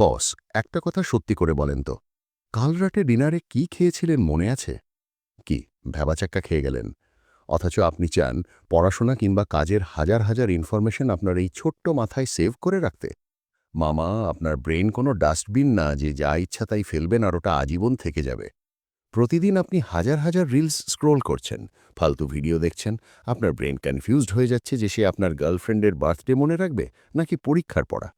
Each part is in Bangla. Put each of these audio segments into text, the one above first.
বস, একটা কথা সত্যি করে বলেন তো। কাল রাতে ডিনারে কি খেয়েছিলেন মনে আছে? কি ভ্যাবাচাক্কা খেয়ে গেলেন? অথচ আপনি চান পড়াশোনা কিংবা কাজের হাজার হাজার ইনফরমেশন আপনার এই ছোট্ট মাথায় সেভ করে রাখতে। মামা, আপনার ব্রেন কোনো ডাস্টবিন না যে যা ইচ্ছা তাই ফেলবেন আর ওটা আজীবন থেকে যাবে। প্রতিদিন আপনি হাজার হাজার রিলস স্ক্রোল করছেন, ফালতু ভিডিও দেখছেন, আপনার ব্রেন কনফিউজড হয়ে যাচ্ছে যে সে আপনার গার্লফ্রেন্ডের বার্থডে মনে রাখবে নাকি পরীক্ষার পড়া।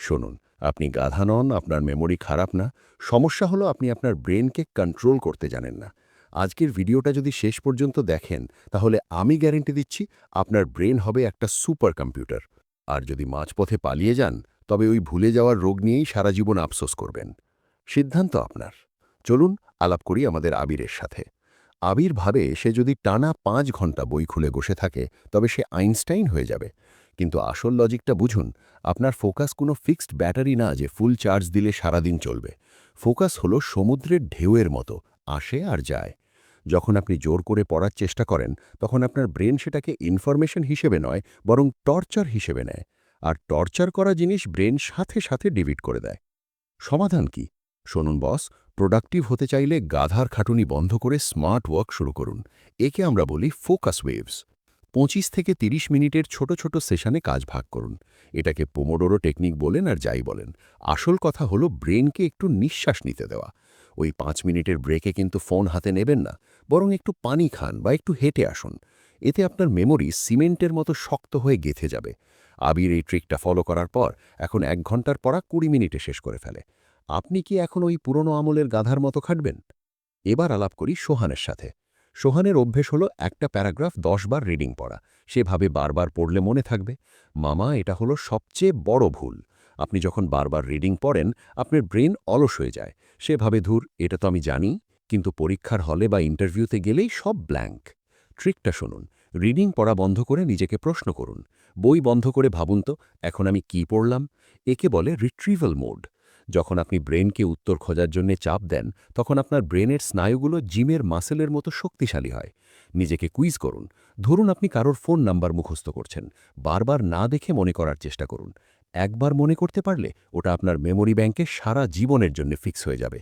শুনুন আপনি গাধা নন, আপনার মেমোরি খারাপ না। সমস্যা হলো আপনি আপনার ব্রেনকে কন্ট্রোল করতে জানেন না। আজকের ভিডিওটা যদি শেষ পর্যন্ত দেখেন, তাহলে আমি গ্যারেন্টি দিচ্ছি আপনার ব্রেন হবে একটা সুপার কম্পিউটার আর যদি মাঝপথে পালিয়ে যান, তবে ওই ভুলে যাওয়ার রোগ নিয়েই সারা জীবন আফসোস করবেন। সিদ্ধান্ত আপনার। চলুন আলাপ করি আমাদের আবিরের সাথে। আবির ভাবে সে যদি টানা পাঁচ ঘণ্টা বই খুলে বসে থাকে, তবে সে আইনস্টাইন হয়ে যাবে। কিন্তু আসল লজিকটা বুঝুন, আপনার ফোকাস কোনো ফিক্সড ব্যাটারি না যে ফুল চার্জ দিলে সারাদিন চলবে। ফোকাস হলো সমুদ্রের ঢেউয়ের মতো, আসে আর যায়। যখন আপনি জোর করে পড়ার চেষ্টা করেন, তখন আপনার ব্রেন সেটাকে ইনফরমেশন হিসেবে নয়, বরং টর্চার হিসেবে নেয়। আর টর্চার করা জিনিস ব্রেন সাথে সাথে ডিভিট করে দেয়। সমাধান কি? শুনুন বস, প্রোডাক্টিভ হতে চাইলে গাধার খাটুনি বন্ধ করে স্মার্ট ওয়ার্ক শুরু করুন। একে আমরা বলি ফোকাস ওয়েভস। পঁচিশ থেকে ৩০ মিনিটের ছোট ছোট সেশনে কাজ ভাগ করুন। এটাকে পোমোডোরো টেকনিক বলেন আর যাই বলেন। আসল কথা হলো ব্রেনকে একটু নিঃশ্বাস নিতে দেওয়া। ওই পাঁচ মিনিটের ব্রেকে কিন্তু ফোন হাতে নেবেন না, বরং একটু পানি খান বা একটু হেঁটে আসুন। এতে আপনার মেমোরি সিমেন্টের মতো শক্ত হয়ে গেথে যাবে। আবির এই ট্রিকটা ফলো করার পর এখন এক ঘণ্টার পড়া কুড়ি মিনিটে শেষ করে ফেলে। আপনি কি এখন ওই পুরনো আমলের গাধার মতো খাটবেন? এবার আলাপ করি সোহানের সাথে। সোহানের অভ্যেস হলো একটা প্যারাগ্রাফ দশবার রিডিং পড়া। সেভাবে বারবার পড়লে মনে থাকবে, মামা, এটা হলো সবচেয়ে বড় ভুল। আপনি যখন বারবার রিডিং পড়েন, আপনার ব্রেন অলস হয়ে যায়। সেভাবে ধুর, এটা তো আমি জানি, কিন্তু পরীক্ষার হলে বা ইন্টারভিউতে গেলেই সব ব্ল্যাঙ্ক। ট্রিকটা শুনুন, রিডিং পড়া বন্ধ করে নিজেকে প্রশ্ন করুন। বই বন্ধ করে ভাবুন তো, এখন আমি কি পড়লাম? একে বলে রিট্রিভাল মোড। যখন আপনি ব্রেনকে উত্তর খোঁজার জন্য চাপ দেন, তখন আপনার ব্রেনের স্নায়ুগুলো জিমের মাসেলের মতো শক্তিশালী হয়। নিজেকে কুইজ করুন। ধরুন আপনি কারোর ফোন নাম্বার মুখস্থ করছেন। বারবার না দেখে মনে করার চেষ্টা করুন। একবার মনে করতে পারলে ওটা আপনার মেমোরি ব্যাংকে সারা জীবনের জন্য ফিক্স হয়ে যাবে।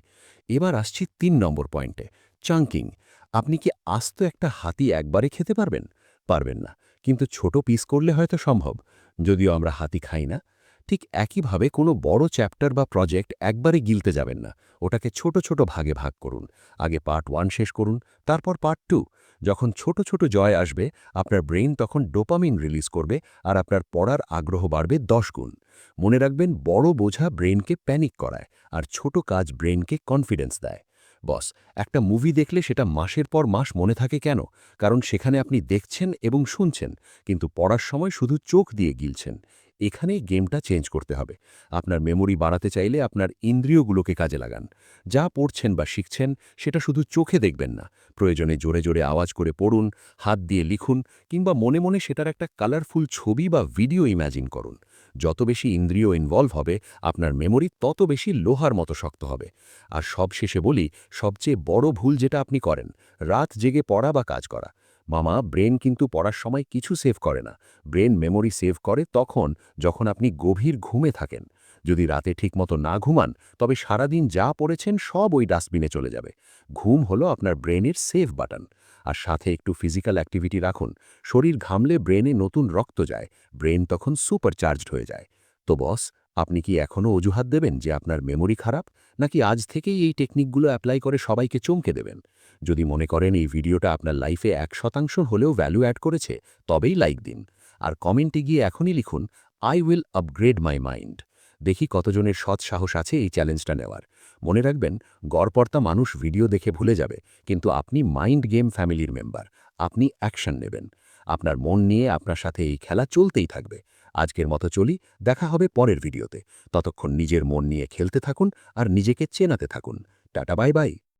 এবার আসছি তিন নম্বর পয়েন্টে চাঙ্কিং আপনি কি আস্ত একটা হাতি একবারে খেতে পারবেন? পারবেন না। কিন্তু ছোট পিস করলে হয়তো সম্ভব। যদিও আমরা হাতি খাই না। ঠিক একইভাবে কোনো বড় চ্যাপ্টার বা প্রজেক্ট একবারে গিলতে যাবেন না। ওটাকে ছোট ছোট ভাগে ভাগ করুন। আগে পার্ট ওয়ান শেষ করুন, তারপর পার্ট টু। যখন ছোট ছোট জয় আসবে, আপনার ব্রেইন তখন ডোপামিন রিলিজ করবে আর আপনার পড়ার আগ্রহ বাড়বে দশ গুণ। মনে রাখবেন, বড় বোঝা ব্রেনকে প্যানিক করায় আর ছোট কাজ ব্রেনকে কনফিডেন্স দেয়। বস, একটা মুভি দেখলে সেটা মাসের পর মাস মনে থাকে কেন? কারণ সেখানে আপনি দেখছেন এবং শুনছেন, কিন্তু পড়ার সময় শুধু চোখ দিয়ে গিলছেন। এখানেই গেমটা চেঞ্জ করতে হবে। আপনার মেমোরি বাড়াতে চাইলে আপনার ইন্দ্রিয়গুলোকে কাজে লাগান। যা পড়ছেন বা শিখছেন, সেটা শুধু চোখে দেখবেন না। প্রয়োজনে জোরে জোরে আওয়াজ করে পড়ুন, হাত দিয়ে লিখুন, কিংবা মনে মনে সেটার একটা কালারফুল ছবি বা ভিডিও ইম্যাজিন করুন। যত বেশি ইন্দ্রিয় ইনভলভ হবে, আপনার মেমোরি তত বেশি লোহার মতো শক্ত হবে। আর সব শেষে বলি, সবচেয়ে বড় ভুল যেটা আপনি করেন, রাত জেগে পড়া বা কাজ করা। মামা, ব্রেন কিন্তু পড়ার সময় কিছু সেভ করে না। ব্রেন মেমোরি সেভ করে তখন যখন আপনি গভীর ঘুমে থাকেন। যদি রাতে ঠিকমতো না ঘুমান, তবে সারাদিন যা পড়েছেন সব ওই ডাস্টবিনে চলে যাবে। ঘুম হলো আপনার ব্রেনের সেভ বাটন। আর সাথে একটু ফিজিক্যাল অ্যাক্টিভিটি রাখুন। শরীর ঘামলে ব্রেনে নতুন রক্ত যায়। ব্রেন তখন সুপার চার্জড হয়ে যায়। তো বস আপনি কি এখনও অজুহাত দেবেন যে আপনার মেমোরি খারাপ? নাকি আজ থেকেই এই টেকনিকগুলো অ্যাপ্লাই করে সবাইকে চমকে দেবেন? যদি মনে করেন এই ভিডিওটা আপনার লাইফে এক শতাংশ হলেও ভ্যালু অ্যাড করেছে, তবেই লাইক দিন। আর কমেন্টে গিয়ে এখনই লিখুন I will upgrade my mind দেখি কতজনের সৎ সাহস আছে এই চ্যালেঞ্জটা নেওয়ার। মনে রাখবেন গড়পর্তা মানুষ ভিডিও দেখে ভুলে যাবে, কিন্তু আপনি মাইন্ড গেম ফ্যামিলির মেম্বার আপনি অ্যাকশন নেবেন। আপনার মন নিয়ে আপনার সাথে এই খেলা চলতেই থাকবে। আজকের মতো চলি, দেখা হবে পরের ভিডিওতে। ততক্ষণ নিজের মন নিয়ে খেলতে থাকুন আর নিজেকে চেনাতে থাকুন। Tata, bye bye.